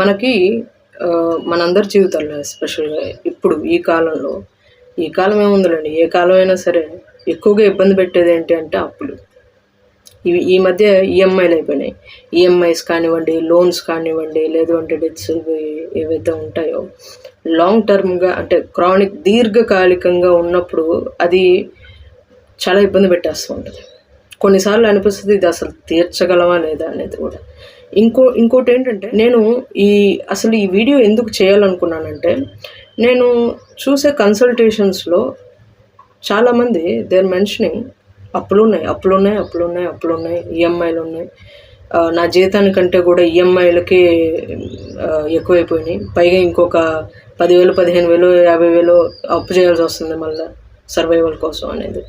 మనకి మనందరి జీవితాల్లో ఎస్పెషల్గా ఇప్పుడు ఈ కాలంలో ఈ కాలం ఏముందిలేండి ఏ కాలం అయినా సరే ఎక్కువగా ఇబ్బంది పెట్టేది ఏంటి అంటే అప్పులు. ఇవి ఈ మధ్య ఈఎంఐలు అయిపోయినాయి. ఈఎంఐస్ కానివ్వండి లోన్స్ కానివ్వండి లేదు అంటే డెట్స్ ఏవైతే ఉంటాయో లాంగ్ టర్మ్గా అంటే క్రానిక్ దీర్ఘకాలికంగా ఉన్నప్పుడు అది చాలా ఇబ్బంది పెట్టేస్తూ ఉంటుంది. కొన్నిసార్లు అనిపిస్తుంది ఇది అసలు తీర్చగలమా లేదా అనేది కూడా. ఇంకో ఇంకోటి ఏంటంటే నేను ఈ అసలు ఈ వీడియో ఎందుకు చేయాలనుకున్నానంటే నేను చూసే కన్సల్టేషన్స్లో చాలామంది దేర్ మెన్షనింగ్ అప్పులు ఉన్నాయి అప్పులు ఉన్నాయి అప్పులు ఉన్నాయి అప్పులు ఉన్నాయి ఈఎంఐలు ఉన్నాయి. నా జీతానికంటే కూడా ఈఎంఐలకి ఎక్కువైపోయినాయి. పైగా ఇంకొక పదివేలు పదిహేను వేలు యాభై వేలు అప్పు చేయాల్సి వస్తుంది మళ్ళీ సర్వైవల్ కోసం అనేది.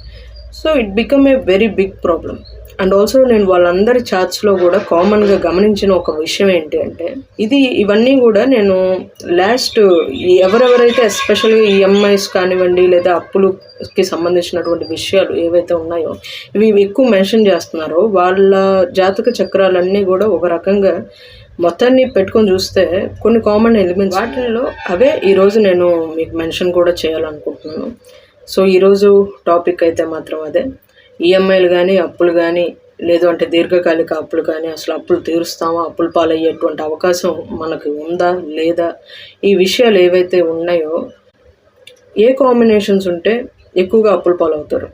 So it become a very big problem and also నేను వాళ్ళందరి చాట్స్లో కూడా కామన్గా గమనించిన ఒక విషయం ఏంటి అంటే ఇది ఇవన్నీ కూడా నేను లాస్ట్ ఎవరెవరైతే ఎస్పెషల్గా ఈఎంఐస్ కానివ్వండి లేదా అప్పులుకి సంబంధించినటువంటి విషయాలు ఏవైతే ఉన్నాయో ఇవి ఎక్కువ మెన్షన్ చేస్తున్నారో వాళ్ళ జాతక చక్రాలన్నీ కూడా ఒక రకంగా మొత్తాన్ని పెట్టుకొని చూస్తే కొన్ని కామన్ ఎలిమెంట్స్ వాటిల్లో అవే ఈరోజు నేను మీకు మెన్షన్ కూడా చేయాలనుకుంటున్నాను. సో ఈరోజు టాపిక్ అయితే మాత్రం అదే. ఈఎంఐలు కానీ అప్పులు కానీ లేదు అంటే దీర్ఘకాలిక అప్పులు కానీ అసలు అప్పులు తీరుస్తామా అప్పులు పాలయ్యేటువంటి అవకాశం మనకు ఉందా లేదా? ఈ విషయాలు ఏవైతే ఉన్నాయో ఏ కాంబినేషన్స్ ఉంటే ఎక్కువగా అప్పులు పాలవుతారు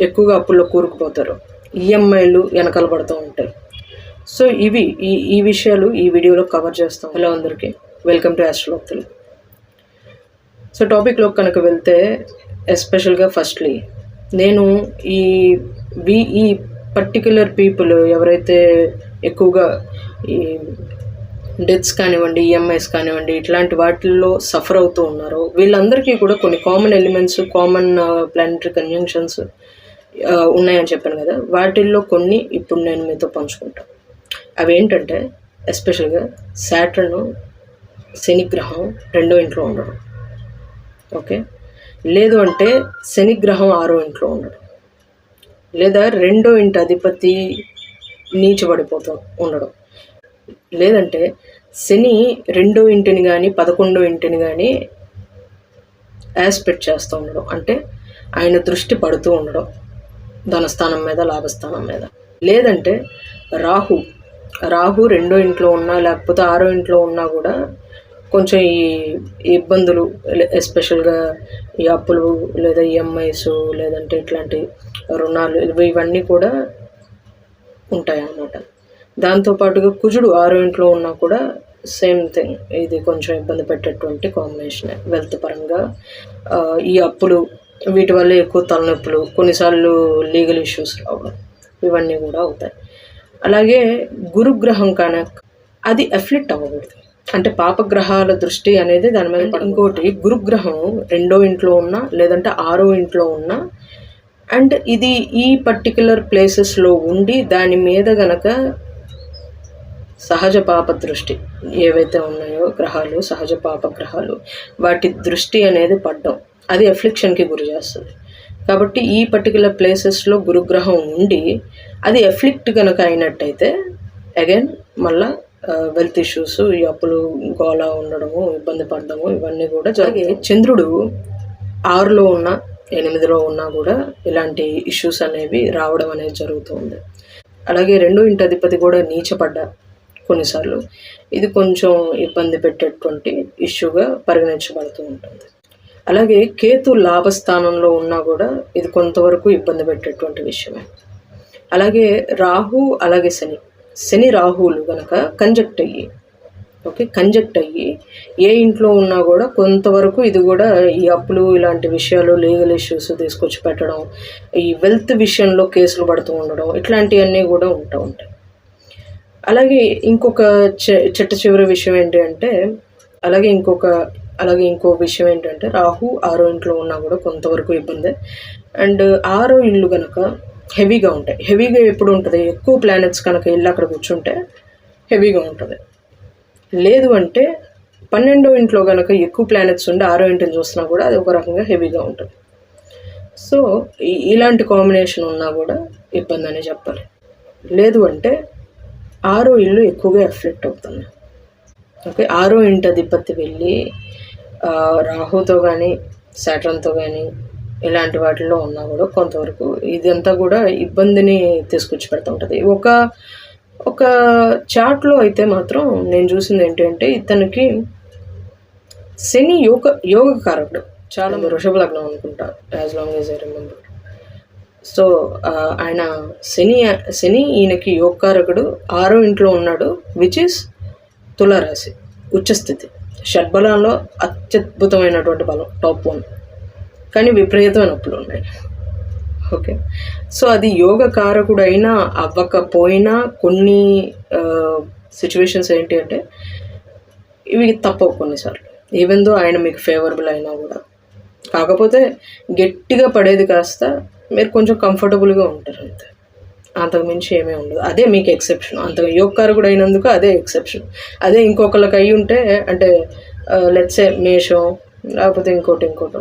ఎక్కువగా అప్పుల్లో కూరుకుపోతారు ఈఎంఐలు వెనకాల పడుతూ ఉంటాయి. సో ఇవి ఈ ఈ విషయాలు ఈ వీడియోలో కవర్ చేస్తాం. హలో అందరికీ వెల్కమ్ టు ఆస్ట్రోలోక్తులు. సో టాపిక్లో కనుక వెళ్తే ఎస్పెషల్గా ఫస్ట్లీ నేను ఈ వి ఈ పర్టిక్యులర్ పీపుల్ ఎవరైతే ఎక్కువగా ఈ డెత్స్ కానివ్వండి ఈఎంఐస్ కానివ్వండి ఇట్లాంటి వాటిల్లో సఫర్ అవుతూ ఉన్నారో వీళ్ళందరికీ కూడా కొన్ని common elements common planetary conjunctions ఉన్నాయని చెప్పాను కదా. వాటిల్లో కొన్ని ఇప్పుడు నేను మీతో పంచుకుంటాను అవి ఏంటంటే ఎస్పెషల్గా శాటర్ను శనిగ్రహం రెండో ఇంట్లో ఉండడం. ఓకే లేదు అంటే శనిగ్రహం ఆరో ఇంట్లో ఉండడం. లేదా రెండో ఇంటి అధిపతి నీచబడిపోతూ ఉండడం. లేదంటే శని రెండో ఇంటిని కానీ పదకొండో ఇంటిని కానీ యాస్పెక్ట్ చేస్తూ ఉండడం. అంటే ఆయన దృష్టి పడుతూ ఉండడం. ధనస్థానం మీద లాభస్థానం మీద. లేదంటే రాహు రాహు రెండో ఇంట్లో ఉన్నా లేకపోతే ఆరో ఇంట్లో ఉన్నా కూడా కొంచెం ఈ ఇబ్బందులు ఎస్పెషల్గా ఈ అప్పులు లేదా ఈఎంఐస్ లేదంటే ఇట్లాంటి రుణాలు ఇవి- ఇవన్నీ కూడా ఉంటాయి అన్నమాట దాంతోపాటుగా కుజుడు ఆరో ఇంట్లో ఉన్నా కూడా సేమ్ థింగ్. ఇది కొంచెం ఇబ్బంది పెట్టేటువంటి కాంబినేషన్. వెల్త్ పరంగా ఈ అప్పులు వీటి వల్ల ఎక్కువ తలనొప్పులు కొన్నిసార్లు లీగల్ ఇష్యూస్ రావడం ఇవన్నీ కూడా అవుతాయి. అలాగే గురుగ్రహం కనుక అది ఎఫ్లిక్ట్ అవ్వకూడదు. అంటే పాపగ్రహాల దృష్టి అనేది దాని మీద. ఇంకోటి గురుగ్రహం రెండో ఇంట్లో ఉన్నా లేదంటే ఆరో ఇంట్లో ఉన్నా. అండ్ ఇది ఈ పర్టికులర్ ప్లేసెస్లో ఉండి దాని మీద గనక సహజ పాప దృష్టి ఏవైతే ఉన్నాయో గ్రహాలు సహజ పాప గ్రహాలు వాటి దృష్టి అనేది పడ్డం. అది ఎఫ్లిక్షన్కి గురి చేస్తుంది. కాబట్టి ఈ పర్టికులర్ ప్లేసెస్లో గురుగ్రహం ఉండి అది ఎఫ్లిక్ట్ కనుక అయినట్టయితే అగైన్ మళ్ళా వెల్త్ ఇష్యూస్ ఈ అప్పులు గోళ ఉండడము ఇబ్బంది పడడము ఇవన్నీ కూడా జరిగే చంద్రుడు ఆరులో ఉన్న ఎనిమిదిలో ఉన్నా కూడా ఇలాంటి ఇష్యూస్ అనేవి రావడం అనేది జరుగుతుంది. అలాగే రెండో ఇంటి అధిపతి కూడా నీచపడ్డ కొన్నిసార్లు. ఇది కొంచెం ఇబ్బంది పెట్టేటువంటి ఇష్యూగా పరిగణించబడుతూ ఉంటుంది. అలాగే కేతు లాభస్థానంలో ఉన్నా కూడా ఇది కొంతవరకు ఇబ్బంది పెట్టేటువంటి విషయమే. అలాగే రాహు అలాగే శని. శని రాహువులు కనుక కంజక్ట్ అయ్యి ఓకే కంజక్ట్ అయ్యి ఏ ఇంట్లో ఉన్నా కూడా కొంతవరకు ఇది కూడా ఈ అప్పులు ఇలాంటి విషయాలు లీగల్ ఇష్యూస్ తీసుకొచ్చి పెట్టడం ఈ వెల్త్ విషయంలో కేసులు పడుతూ ఉండడం ఇట్లాంటివన్నీ కూడా ఉంటూ ఉంటాయి. అలాగే ఇంకొక చె- చెట్ట చివరి విషయం ఏంటి అంటే అలాగే ఇంకొక అలాగే ఇంకో విషయం ఏంటంటే రాహు ఆరో ఇంట్లో ఉన్నా కూడా కొంతవరకు ఇబ్బంది. అండ్ ఆరో ఇల్లు కనుక హెవీగా ఉంటాయి. హెవీగా ఎప్పుడు ఉంటుంది? ఎక్కువ ప్లానెట్స్ కనుక వెళ్ళి అక్కడ కూర్చుంటే హెవీగా ఉంటుంది. లేదు అంటే పన్నెండో ఇంట్లో కనుక ఎక్కువ ప్లానెట్స్ ఉండి ఆరో ఇంటిని చూసినా కూడా అది ఒక రకంగా హెవీగా ఉంటుంది. సో ఈ- ఇలాంటి కాంబినేషన్ ఉన్నా కూడా ఇబ్బంది అనే చెప్పాలి. లేదు అంటే ఆరో ఇల్లు ఎక్కువగా ఎఫెక్ట్ అవుతుంది. ఓకే ఆరో ఇంటి అధిపతి వెళ్ళి రాహుతో కానీ సాటర్న్తో కానీ ఇలాంటి వాటిల్లో ఉన్నా కూడా కొంతవరకు ఇదంతా కూడా ఇబ్బందిని తీసుకొచ్చి పెడతా ఉంటుంది. ఒక ఒక చాట్లో అయితే మాత్రం నేను చూసింది ఏంటంటే ఇతనికి శని యోగ యోగకారకుడు చాలా వృషభ లగ్నం అనుకుంటా as long as I remember. So ఆయన శని శని ఈయనకి యోగకారకుడు ఆరో ఇంట్లో ఉన్నాడు విచ్ ఇస్ తులారాశి ఉచ్చస్థితి. షడ్బలంలో అత్యద్భుతమైనటువంటి బలం టాప్ వన్ కానీ విపరీతమైన నొప్పులు ఉన్నాయి. ఓకే. సో అది యోగ కారకుడైనా అవ్వకపోయినా కొన్ని సిచ్యువేషన్స్ ఏంటి అంటే ఇవి తప్పవు కొన్నిసార్లు. ఈవెన్ దో ఆయన మీకు ఫేవరబుల్ అయినా కూడా. కాకపోతే గట్టిగా పడేది కాస్త మీరు కొంచెం కంఫర్టబుల్గా ఉంటారు అంతే. అంతకుమించి ఏమీ ఉండదు. అదే మీకు ఎక్సెప్షన్ అంత యోగకారకుడు అయినందుకు అదే ఎక్సెప్షన్ అదే ఇంకొకళ్ళకి అయి ఉంటే అంటే లెట్సే మేషం లేకపోతే ఇంకోటి ఇంకోటి.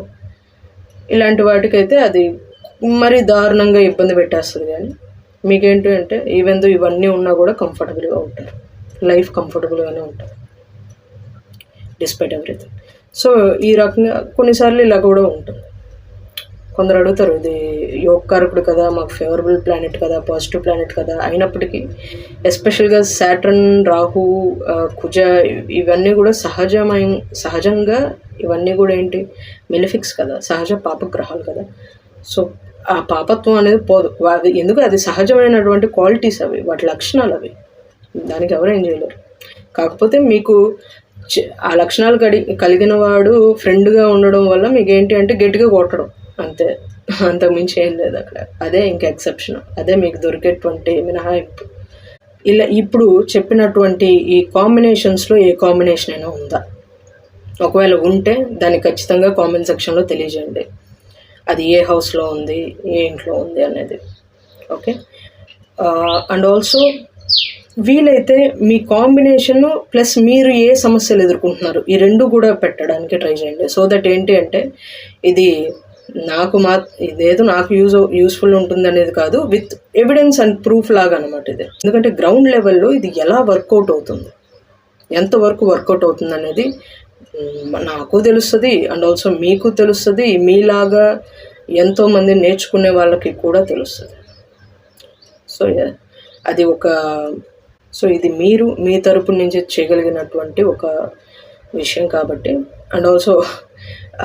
ఇలాంటి వాటికైతే అది మరీ దారుణంగా ఇబ్బంది పెట్టేస్తుంది కానీ మీకేంటి అంటే ఈవెన్ దో ఇవన్నీ ఉన్నా కూడా కంఫర్టబుల్గా ఉంటారు లైఫ్ కంఫర్టబుల్గానే ఉంటారు డిస్పైట్ ఎవ్రీథింగ్ సో ఈ రకంగా కొన్నిసార్లు ఇలా కూడా ఉంటుంది. కొందరు అడుగుతారు ఇది యోగకారకుడు కదా మాకు ఫేవరబుల్ ప్లానెట్ కదా పాజిటివ్ ప్లానెట్ కదా. అయినప్పటికీ ఎస్పెషల్గా సాటర్న్ రాహు కుజ ఇవన్నీ కూడా సహజమైన సహజంగా ఇవన్నీ కూడా ఏంటి మెలిఫిక్స్ కదా సహజ పాపగ్రహాలు కదా. సో ఆ పాపత్వం అనేది పోదు. అది ఎందుకు అది సహజమైనటువంటి క్వాలిటీస్ అవి వాటి లక్షణాలు అవి. దానికి ఎవరేం చేయలేరు. కాకపోతే మీకు ఆ లక్షణాలు కడి కలిగిన వాడు ఫ్రెండ్గా ఉండడం వల్ల మీకు ఏంటి అంటే గట్టిగా కొట్టడం. అంతే. అంతకు మించి ఏం లేదు అక్కడ. అదే ఇంకా ఎక్సెప్షన్ అదే మీకు దొరికేటువంటి మినహాయింపు. ఇలా ఇప్పుడు చెప్పినటువంటి ఈ కాంబినేషన్స్లో ఏ కాంబినేషన్ అయినా ఉందా? ఒకవేళ ఉంటే దాన్ని ఖచ్చితంగా కామెంట్ సెక్షన్లో తెలియజేయండి. అది ఏ హౌస్లో ఉంది ఏ ఇంట్లో ఉంది అనేది. ఓకే అండ్ ఆల్సో వీలైతే మీ కాంబినేషన్ ప్లస్ మీరు ఏ సమస్యలు ఎదుర్కొంటున్నారు ఈ రెండు కూడా పెట్టడానికి ట్రై చేయండి. సో దట్ ఏంటి అంటే ఇది నాకు మా ఇదేదో నాకు యూజ్ యూస్ఫుల్ ఉంటుంది అనేది కాదు విత్ ఎవిడెన్స్ అండ్ ప్రూఫ్ లాగా అనమాట ఇది. ఎందుకంటే గ్రౌండ్ లెవెల్లో ఇది ఎలా వర్కౌట్ అవుతుంది? ఎంతవరకు వర్కౌట్ అవుతుంది అనేది నాకు తెలుస్తుంది అండ్ ఆల్సో మీకు తెలుస్తుంది మీలాగా ఎంతోమంది నేర్చుకునే వాళ్ళకి కూడా తెలుస్తుంది. సో అది ఒక సో ఇది మీరు మీ తరపు నుంచి చేయగలిగినటువంటి ఒక విషయం కాబట్టి అండ్ ఆల్సో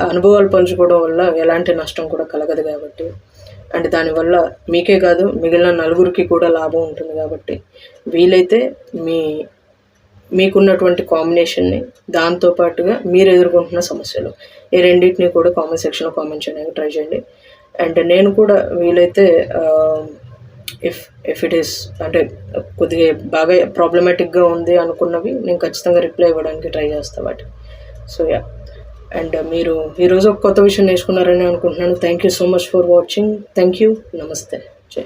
అనుభవాలు పంచుకోవడం వల్ల ఎలాంటి నష్టం కూడా కలగదు కాబట్టి. అండ్ దానివల్ల మీకే కాదు మిగిలిన నలుగురికి కూడా లాభం ఉంటుంది కాబట్టి. వీలైతే మీ మీకున్నటువంటి కాంబినేషన్ని దాంతోపాటుగా మీరు ఎదుర్కొంటున్న సమస్యలు ఈ రెండింటిని కూడా కామెంట్ సెక్షన్లో కామెంట్ చేయడానికి ట్రై చేయండి. అండ్ నేను కూడా వీలైతే ఇఫ్ ఇఫ్ ఇట్ ఈస్ అంటే కొద్దిగా బాగా ప్రాబ్లమాటిక్గా ఉంది అనుకున్నవి నేను ఖచ్చితంగా రిప్లై ఇవ్వడానికి ట్రై చేస్తాను వాటి సో యా అండ్ మీరు ఈరోజు ఒక కొత్త విషయం నేర్చుకున్నారని అనుకుంటున్నాను. Thank you so much for watching thank you నమస్తే జై